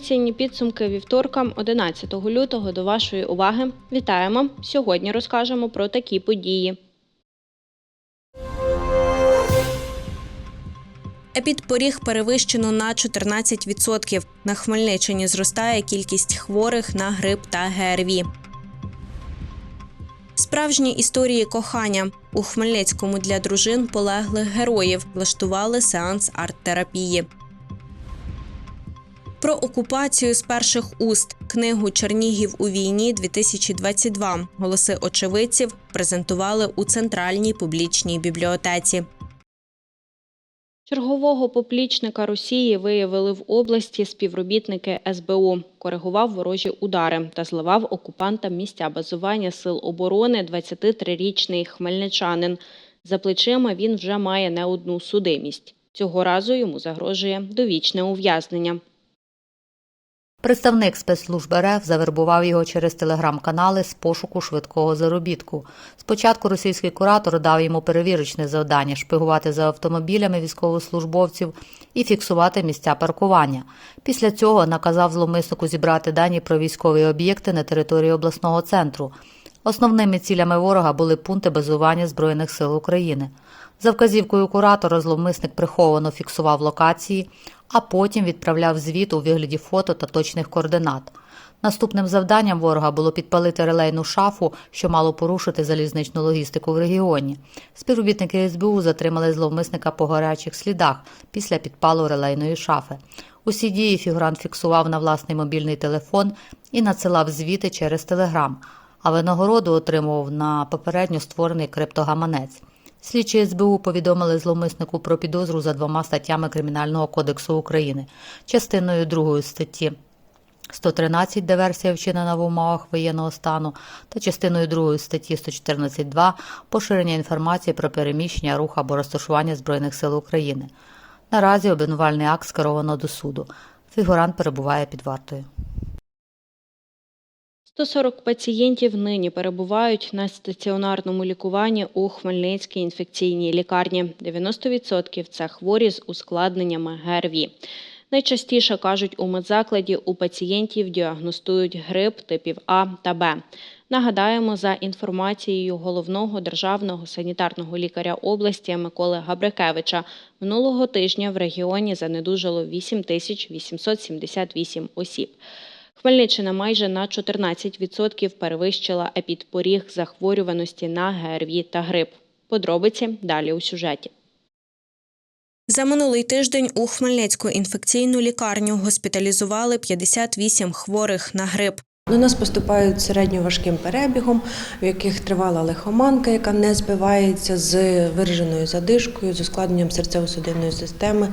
Інформаційні підсумки вівторка, 11 лютого. До вашої уваги вітаємо. Сьогодні розкажемо про такі події. Епідпоріг перевищено на 14%. На Хмельниччині зростає кількість хворих на грип та ГРВІ. Справжні історії кохання у Хмельницькому для дружин полеглих героїв влаштували сеанс арт-терапії. Про окупацію з перших уст книгу Чернігів у війні 2022 голоси очевидців презентували у центральній публічній бібліотеці. Чергового поплічника Росії виявили в області співробітники СБУ, коригував ворожі удари та зливав окупантам місця базування сил оборони 23-річний хмельничанин. За плечима він вже має не одну судимість. Цього разу йому загрожує довічне ув'язнення. Представник спецслужб РФ завербував його через телеграм-канали з пошуку швидкого заробітку. Спочатку російський куратор дав йому перевірочне завдання шпигувати за автомобілями військовослужбовців і фіксувати місця паркування. Після цього наказав зловмиснику зібрати дані про військові об'єкти на території обласного центру. Основними цілями ворога були пункти базування Збройних сил України. За вказівкою куратора зловмисник приховано фіксував локації, а потім відправляв звіт у вигляді фото та точних координат. Наступним завданням ворога було підпалити релейну шафу, що мало порушити залізничну логістику в регіоні. Співробітники СБУ затримали зловмисника по гарячих слідах після підпалу релейної шафи. Усі дії фігурант фіксував на власний мобільний телефон і надсилав звіти через телеграм, а винагороду отримував на попередньо створений криптогаманець. Слідчі СБУ повідомили зловмиснику про підозру за двома статтями Кримінального кодексу України, частиною 2 статті 113 диверсія вчинена в умовах воєнного стану та частиною 2 статті 114.2 поширення інформації про переміщення, рух або розташування Збройних сил України. Наразі обвинувальний акт скеровано до суду. Фігурант перебуває під вартою. 140 пацієнтів нині перебувають на стаціонарному лікуванні у Хмельницькій інфекційній лікарні. 90% – це хворі з ускладненнями ГРВІ. Найчастіше кажуть, у медзакладі у пацієнтів діагностують грип типів А та Б. Нагадаємо, за інформацією головного державного санітарного лікаря області Миколи Габрикевича, минулого тижня в регіоні занедужало 8 тисяч 878 осіб. Хмельниччина майже на 14% перевищила епідпоріг захворюваності на ГРВІ та грип. Подробиці далі у сюжеті. За минулий тиждень у Хмельницьку інфекційну лікарню госпіталізували 58 хворих на грип. До нас поступають середньоважким перебігом, в яких тривала лихоманка, яка не збивається з вираженою задишкою, з ускладненням серцево-судинної системи,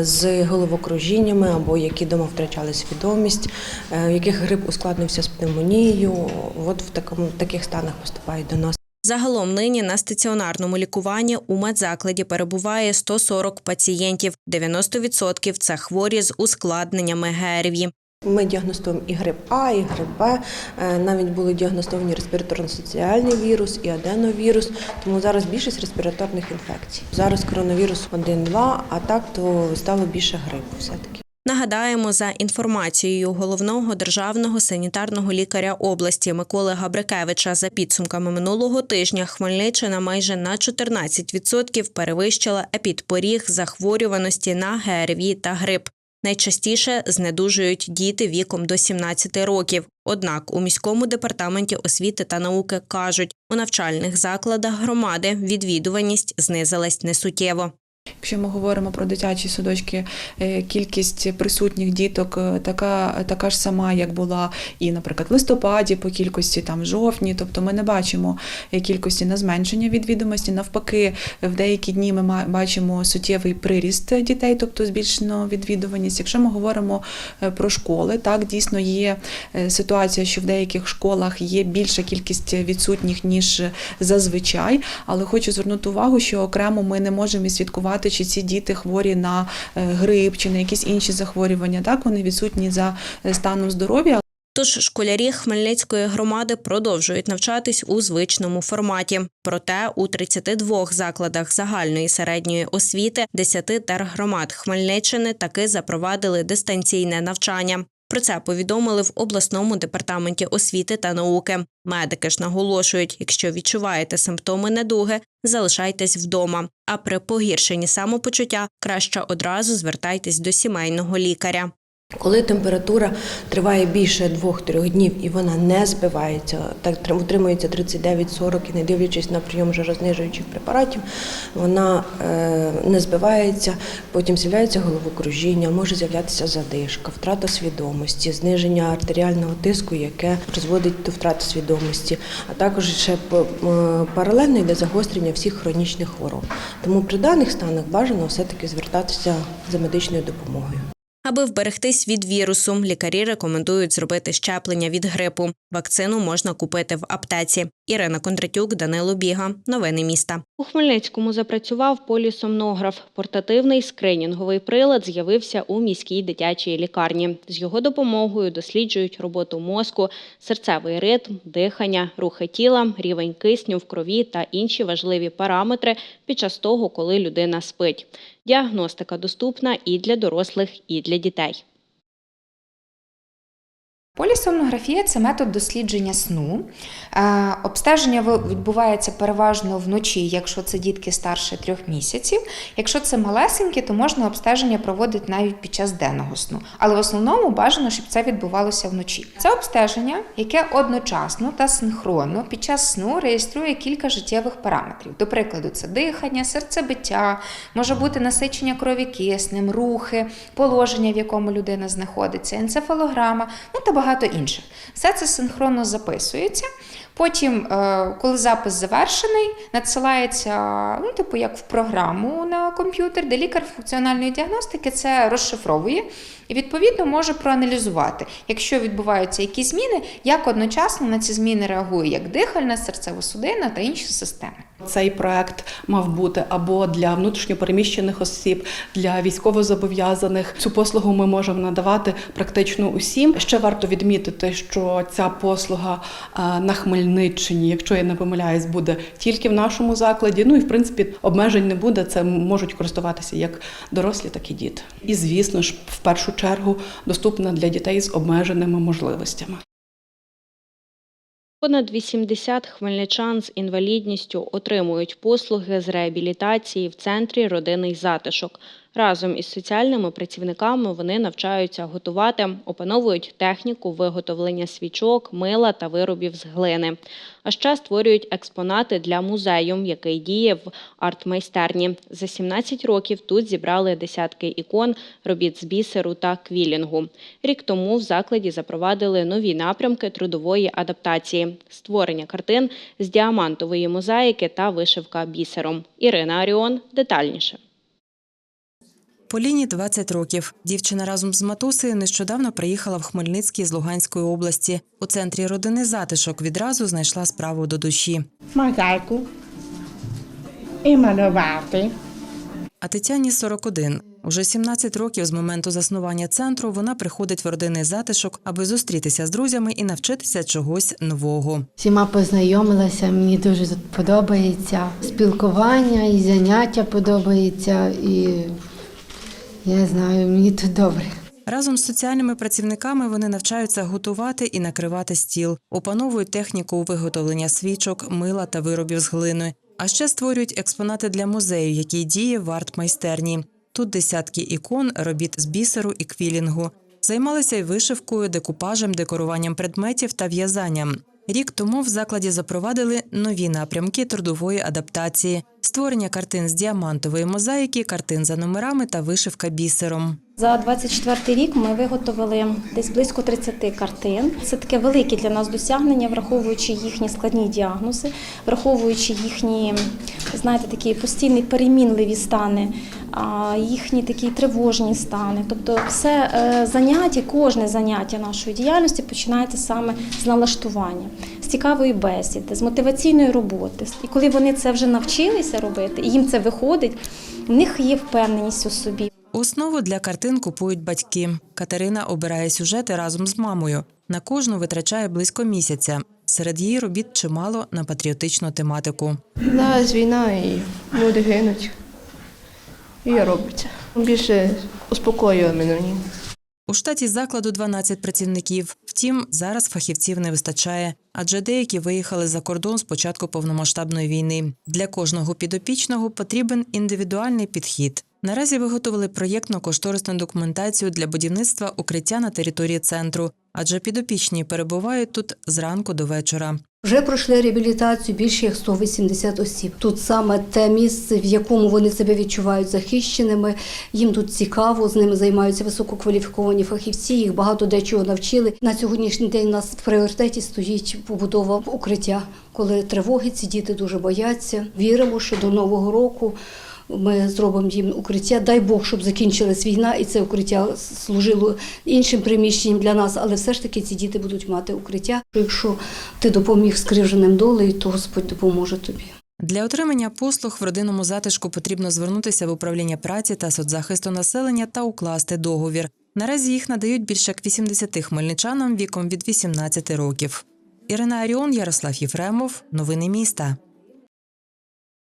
з головокружіннями або які дома втрачали свідомість, е, в яких грип ускладнився з пневмонією. От в такому таких станах поступають до нас. Загалом нині на стаціонарному лікуванні у медзакладі перебуває 140 пацієнтів. 90% – це хворі з ускладненнями ГРВІ. Ми діагностуємо і грип А, і грип Б. Е, Навіть були діагностовані респіраторно-соціальний вірус і аденовірус. Тому зараз більшість респіраторних інфекцій. Зараз коронавірус 1-2, а так то стало більше грипу все-таки. Нагадаємо, за інформацією головного державного санітарного лікаря області Миколи Габрикевича, за підсумками минулого тижня Хмельниччина майже на 14% перевищила епідпоріг захворюваності на ГРВІ та грип. Найчастіше знедужують діти віком до 17 років. Однак у міському департаменті освіти та науки кажуть, у навчальних закладах громади відвідуваність знизилась несуттєво. Якщо ми говоримо про дитячі садочки, е, кількість присутніх діток е, така, така ж сама, як була і, наприклад, в листопаді по кількості, там в жовтні. Тобто ми не бачимо е, кількості на зменшення відвідомості. Навпаки, в деякі дні ми бачимо суттєвий приріст дітей, тобто збільшено відвідуваність. Якщо ми говоримо про школи, так дійсно є ситуація, що в деяких школах є більша кількість відсутніх ніж зазвичай. Але хочу звернути увагу, що окремо ми не можемо відслідкувати, чи ці діти хворі на е, грип, чи на якісь інші захворювання. Так вони відсутні за е, станом здоров'я. Тож школярі Хмельницької громади продовжують навчатись у звичному форматі. Проте у 32 закладах загальної середньої освіти 10 тергромад Хмельниччини таки запровадили дистанційне навчання. Про це повідомили в обласному департаменті освіти та науки. Медики ж наголошують, якщо відчуваєте симптоми недуги, залишайтесь вдома. А при погіршенні самопочуття краще одразу звертайтесь до сімейного лікаря. Коли температура триває більше 2-3 днів і вона не збивається, так трим- утримується 39-40 і не дивлячись на прийом жарознижуючих препаратів, вона е, не збивається, потім з'являється головокружіння, може з'являтися задишка, втрата свідомості, зниження артеріального тиску, яке призводить до втрати свідомості, а також ще п- паралельно йде загострення всіх хронічних хвороб. Тому при даних станах бажано все-таки звертатися за медичною допомогою. Аби вберегтись від вірусу, лікарі рекомендують зробити щеплення від грипу. Вакцину можна купити в аптеці. Ірина Кондратюк, Данило Біга. Новини міста. У Хмельницькому запрацював полісомнограф. Портативний скринінговий прилад з'явився у міській дитячій лікарні. З його допомогою досліджують роботу мозку, серцевий ритм, дихання, рухи тіла, рівень кисню в крові та інші важливі параметри під час того, коли людина спить. Діагностика доступна і для дорослих, і для дітей. Полісомнографія це метод дослідження сну. Е, Обстеження відбувається переважно вночі, якщо це дітки старше трьох місяців. Якщо це малесенькі, то можна обстеження проводити навіть під час денного сну. Але в основному бажано, щоб це відбувалося вночі. Це обстеження, яке одночасно та синхронно під час сну реєструє кілька життєвих параметрів. До прикладу, це дихання, серцебиття, може бути насичення крові киснем, рухи, положення, в якому людина знаходиться, енцефалограма, ну та багато інших. Все це синхронно записується. Потім, е, коли запис завершений, надсилається, ну, типу, як в програму на комп'ютер, де лікар функціональної діагностики це розшифровує і відповідно може проаналізувати, якщо відбуваються якісь зміни, як одночасно на ці зміни реагує як дихальна, серцево-судинна та інші системи. Цей проект мав бути або для внутрішньопереміщених осіб, для військовозобов'язаних. Цю послугу ми можемо надавати практично усім. Ще варто відмітити, що ця послуга е, на Хмельниччині, якщо я не помиляюсь, буде тільки в нашому закладі. Ну і в принципі обмежень не буде. Це можуть користуватися як дорослі, так і діти. І звісно ж, в першу чергу доступна для дітей з обмеженими можливостями. Понад 80 хмельничан з інвалідністю отримують послуги з реабілітації в центрі родинний затишок. Разом із соціальними працівниками вони навчаються готувати, опановують техніку виготовлення свічок, мила та виробів з глини. А ще створюють експонати для музею, який діє в арт-майстерні. За 17 років тут зібрали десятки ікон, робіт з бісеру та квілінгу. Рік тому в закладі запровадили нові напрямки трудової адаптації, створення картин з діамантової мозаїки та вишивка бісером. Ірина Аріон детальніше. Поліні 20 років. Дівчина разом з матусею нещодавно приїхала в Хмельницький з Луганської області. У центрі родини затишок відразу знайшла справу до душі. мозаїку і малювати. А Тетяні 41. Уже 17 років з моменту заснування центру вона приходить в родинний затишок, аби зустрітися з друзями і навчитися чогось нового. Всіма познайомилася, мені дуже подобається спілкування і заняття подобається, і я знаю, мені тут добре. Разом з соціальними працівниками вони навчаються готувати і накривати стіл, опановують техніку виготовлення свічок, мила та виробів з глини. А ще створюють експонати для музею, який діє в арт-майстерні. Тут десятки ікон, робіт з бісеру і квілінгу. Займалися й вишивкою, декупажем, декоруванням предметів та в'язанням. Рік тому в закладі запровадили нові напрямки трудової адаптації: створення картин з діамантової мозаїки, картин за номерами та вишивка бісером. За 24 рік ми виготовили десь близько 30 картин. Це таке велике для нас досягнення, враховуючи їхні складні діагнози, враховуючи їхні, знаєте, такі постійні перемінливі стани, їхні такі тривожні стани. Тобто, все е, заняття, кожне заняття нашої діяльності починається саме з налаштування, з цікавої бесіди, з мотиваційної роботи. І коли вони це вже навчилися робити, і їм це виходить, в них є впевненість у собі. Основу для картин купують батьки. Катерина обирає сюжети разом з мамою. На кожну витрачає близько місяця. Серед її робіт чимало на патріотичну тематику. Зараз війна і люди гинуть. І я роблю. Більше успокоює мене. У штаті закладу 12 працівників. Втім, зараз фахівців не вистачає, адже деякі виїхали за кордон з початку повномасштабної війни. Для кожного підопічного потрібен індивідуальний підхід. Наразі виготовили проєктно-кошторисну документацію для будівництва укриття на території центру, адже підопічні перебувають тут зранку до вечора. Вже пройшли реабілітацію більше як 180 осіб. Тут саме те місце, в якому вони себе відчувають захищеними. Їм тут цікаво, з ними займаються висококваліфіковані фахівці. Їх багато дечого навчили. На сьогоднішній день у нас в пріоритеті стоїть побудова укриття. Коли тривоги, ці діти дуже бояться. Віримо, що до нового року. Ми зробимо їм укриття. Дай Бог, щоб закінчилась війна, і це укриття служило іншим приміщенням для нас. Але все ж таки ці діти будуть мати укриття. Якщо ти допоміг скривженим долею, то Господь допоможе тобі. Для отримання послуг в родинному затишку потрібно звернутися в управління праці та соцзахисту населення та укласти договір. Наразі їх надають більше як 80 хмельничанам віком від 18 років. Ірина Аріон, Ярослав Єфремов. Новини міста.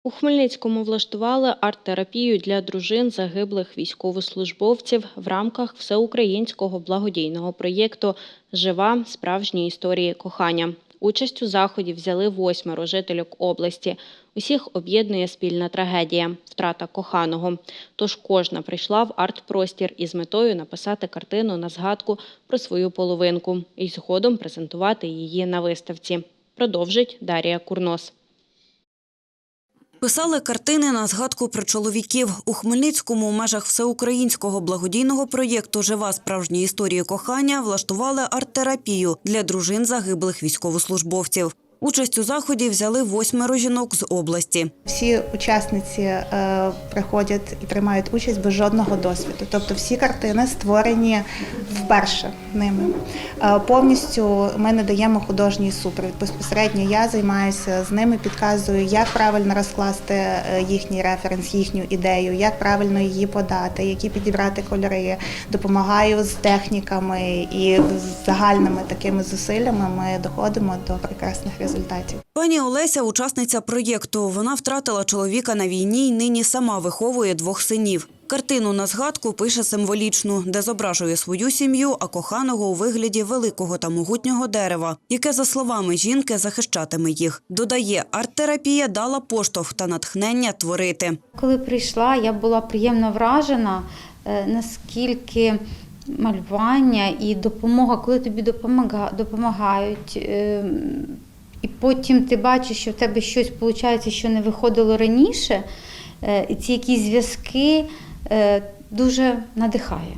У Хмельницькому влаштували арт-терапію для дружин загиблих військовослужбовців в рамках всеукраїнського благодійного проєкту Жива справжні історії кохання. Участь у заході взяли восьмеро жительок області. Усіх об'єднує спільна трагедія втрата коханого. Тож кожна прийшла в арт-простір із метою написати картину на згадку про свою половинку і згодом презентувати її на виставці. Продовжить Дарія Курнос. Писали картини на згадку про чоловіків у Хмельницькому у межах всеукраїнського благодійного проєкту Жива справжня історія кохання влаштували арт-терапію для дружин загиблих військовослужбовців. Участь у заході взяли восьмеро жінок з області. Всі учасниці е, приходять і приймають участь без жодного досвіду. Тобто всі картини створені вперше ними. Е, повністю ми не даємо художній супровід. Безпосередньо я займаюся з ними, підказую, як правильно розкласти е, їхній референс, їхню ідею, як правильно її подати, які підібрати кольори. Допомагаю з техніками і з загальними такими зусиллями ми доходимо до прекрасних результатів. Пані Олеся, учасниця проєкту. Вона втратила чоловіка на війні і нині сама виховує двох синів. Картину на згадку пише символічну, де зображує свою сім'ю, а коханого у вигляді великого та могутнього дерева, яке, за словами жінки, захищатиме їх. Додає, арт-терапія дала поштовх та натхнення творити. Коли прийшла, я була приємно вражена, е, наскільки малювання і допомога, коли тобі допомагають. І потім ти бачиш, що в тебе щось виходить, що не виходило раніше, е, і ці якісь зв'язки е, дуже надихає.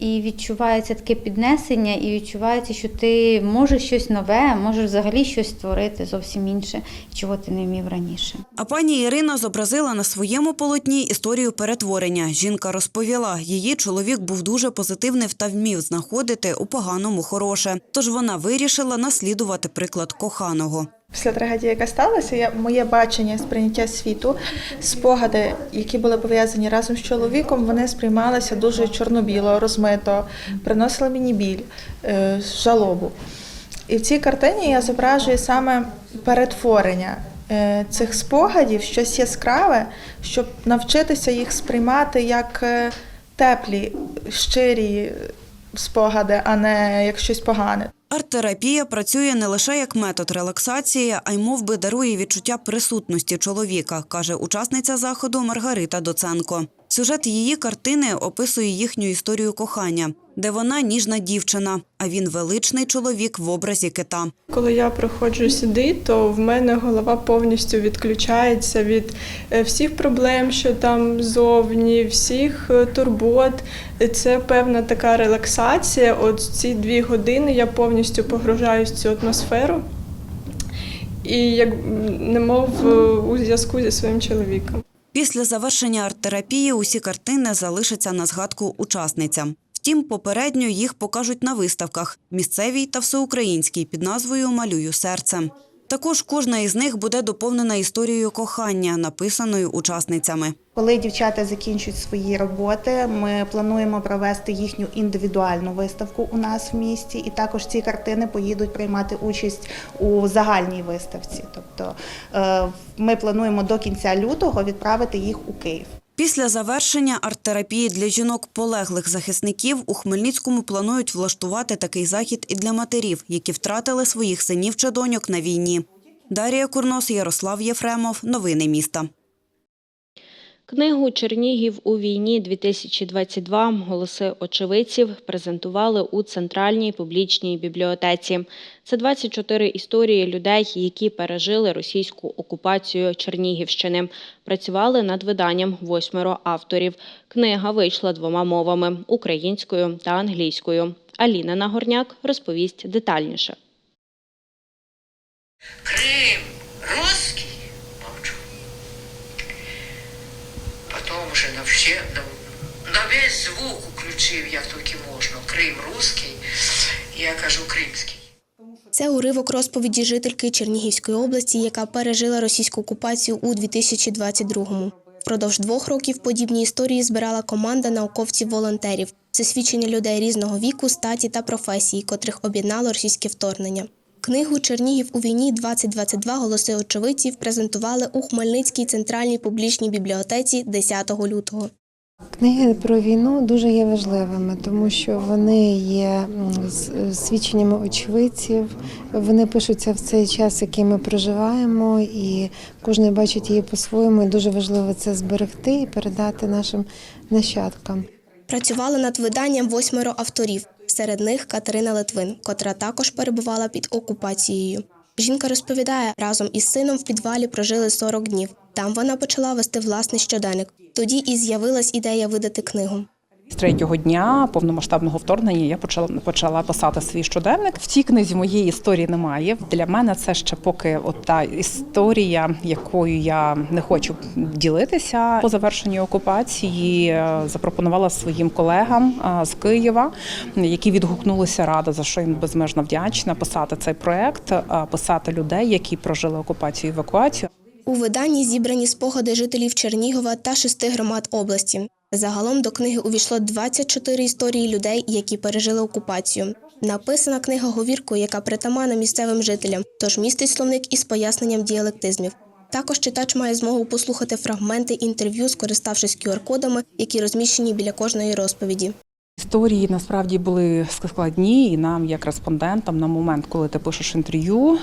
І відчувається таке піднесення, і відчувається, що ти можеш щось нове, можеш взагалі щось створити зовсім інше, чого ти не вмів раніше. А пані Ірина зобразила на своєму полотні історію перетворення. Жінка розповіла, її чоловік був дуже позитивний та вмів знаходити у поганому хороше. Тож вона вирішила наслідувати приклад коханого. Після трагедії, яка сталася, я, моє бачення сприйняття світу, спогади, які були пов'язані разом з чоловіком, вони сприймалися дуже чорно-біло, розмито, приносили мені біль, е, жалобу. І в цій картині я зображую саме перетворення е, цих спогадів, щось яскраве, щоб навчитися їх сприймати як е, теплі, щирі спогади, а не як щось погане. Арт-терапія працює не лише як метод релаксації, а й мов би дарує відчуття присутності чоловіка, каже учасниця заходу Маргарита Доценко. Сюжет її картини описує їхню історію кохання, де вона ніжна дівчина, а він величний чоловік в образі кита. Коли я приходжу сюди, то в мене голова повністю відключається від е, всіх проблем, що там зовні, всіх е, турбот. Це певна така релаксація. От ці дві години я повністю погружаюсь в цю атмосферу і як немов е, у зв'язку зі своїм чоловіком. Після завершення арт-терапії усі картини залишаться на згадку учасницям. Втім, попередньо їх покажуть на виставках місцевій та всеукраїнській під назвою Малюю серцем. Також кожна із них буде доповнена історією кохання, написаною учасницями. Коли дівчата закінчують свої роботи, ми плануємо провести їхню індивідуальну виставку у нас в місті, і також ці картини поїдуть приймати участь у загальній виставці. Тобто е, ми плануємо до кінця лютого відправити їх у Київ. Після завершення арт-терапії для жінок полеглих захисників у Хмельницькому планують влаштувати такий захід і для матерів, які втратили своїх синів чи доньок на війні. Дарія Курнос, Ярослав Єфремов. Новини міста. Книгу Чернігів у війні 2022 голоси очевидців презентували у центральній публічній бібліотеці. Це 24 історії людей, які пережили російську окупацію Чернігівщини. Працювали над виданням восьмеро авторів. Книга вийшла двома мовами українською та англійською. Аліна Нагорняк розповість детальніше. Уже на все, на, весь звук включив, як тільки можна. Крим русский, я кажу кримський. Це уривок розповіді жительки Чернігівської області, яка пережила російську окупацію у 2022-му. Впродовж двох років подібні історії збирала команда науковців-волонтерів. Це свідчення людей різного віку, статі та професії, котрих об'єднало російське вторгнення. Книгу Чернігів у війні 2022 голоси очевидців презентували у Хмельницькій центральній публічній бібліотеці 10 лютого. Книги про війну дуже є важливими, тому що вони є свідченнями очевидців. Вони пишуться в цей час, який ми проживаємо, і кожен бачить її по-своєму. І дуже важливо це зберегти і передати нашим нащадкам. Працювали над виданням восьмеро авторів. Серед них Катерина Литвин, котра також перебувала під окупацією. Жінка розповідає, разом із сином в підвалі прожили 40 днів. Там вона почала вести власний щоденник. Тоді і з'явилась ідея видати книгу. З третього дня повномасштабного вторгнення я почала почала писати свій щоденник. В цій книзі моєї історії немає. Для мене це ще поки от та історія, якою я не хочу ділитися. По завершенню окупації е, запропонувала своїм колегам е, з Києва, які відгукнулися рада, за що їм безмежно вдячна. Писати цей проект, е, писати людей, які прожили окупацію і евакуацію. У виданні зібрані спогади жителів Чернігова та шести громад області. Загалом до книги увійшло 24 історії людей, які пережили окупацію. Написана книга говіркою, яка притаманна місцевим жителям, тож містить словник із поясненням діалектизмів. Також читач має змогу послухати фрагменти інтерв'ю, скориставшись QR-кодами, які розміщені біля кожної розповіді. Історії насправді були складні, і нам, як респондентам, на момент, коли ти пишеш інтерв'ю,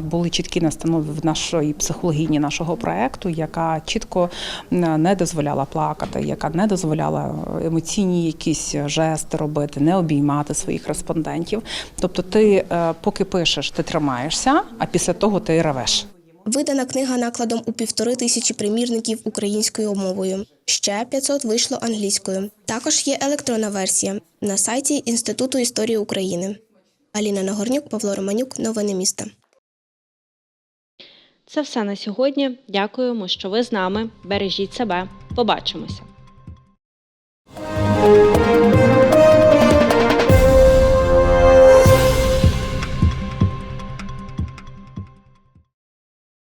були чіткі настанови в нашої психологіні нашого проекту, яка чітко не дозволяла плакати, яка не дозволяла емоційні якісь жести робити, не обіймати своїх респондентів. Тобто, ти е, поки пишеш, ти тримаєшся, а після того ти ревеш. Видана книга накладом у півтори тисячі примірників українською мовою. Ще 500 вийшло англійською. Також є електронна версія на сайті Інституту історії України. Аліна Нагорнюк, Павло Романюк, новини міста. Це все на сьогодні. Дякуємо, що ви з нами. Бережіть себе. Побачимося.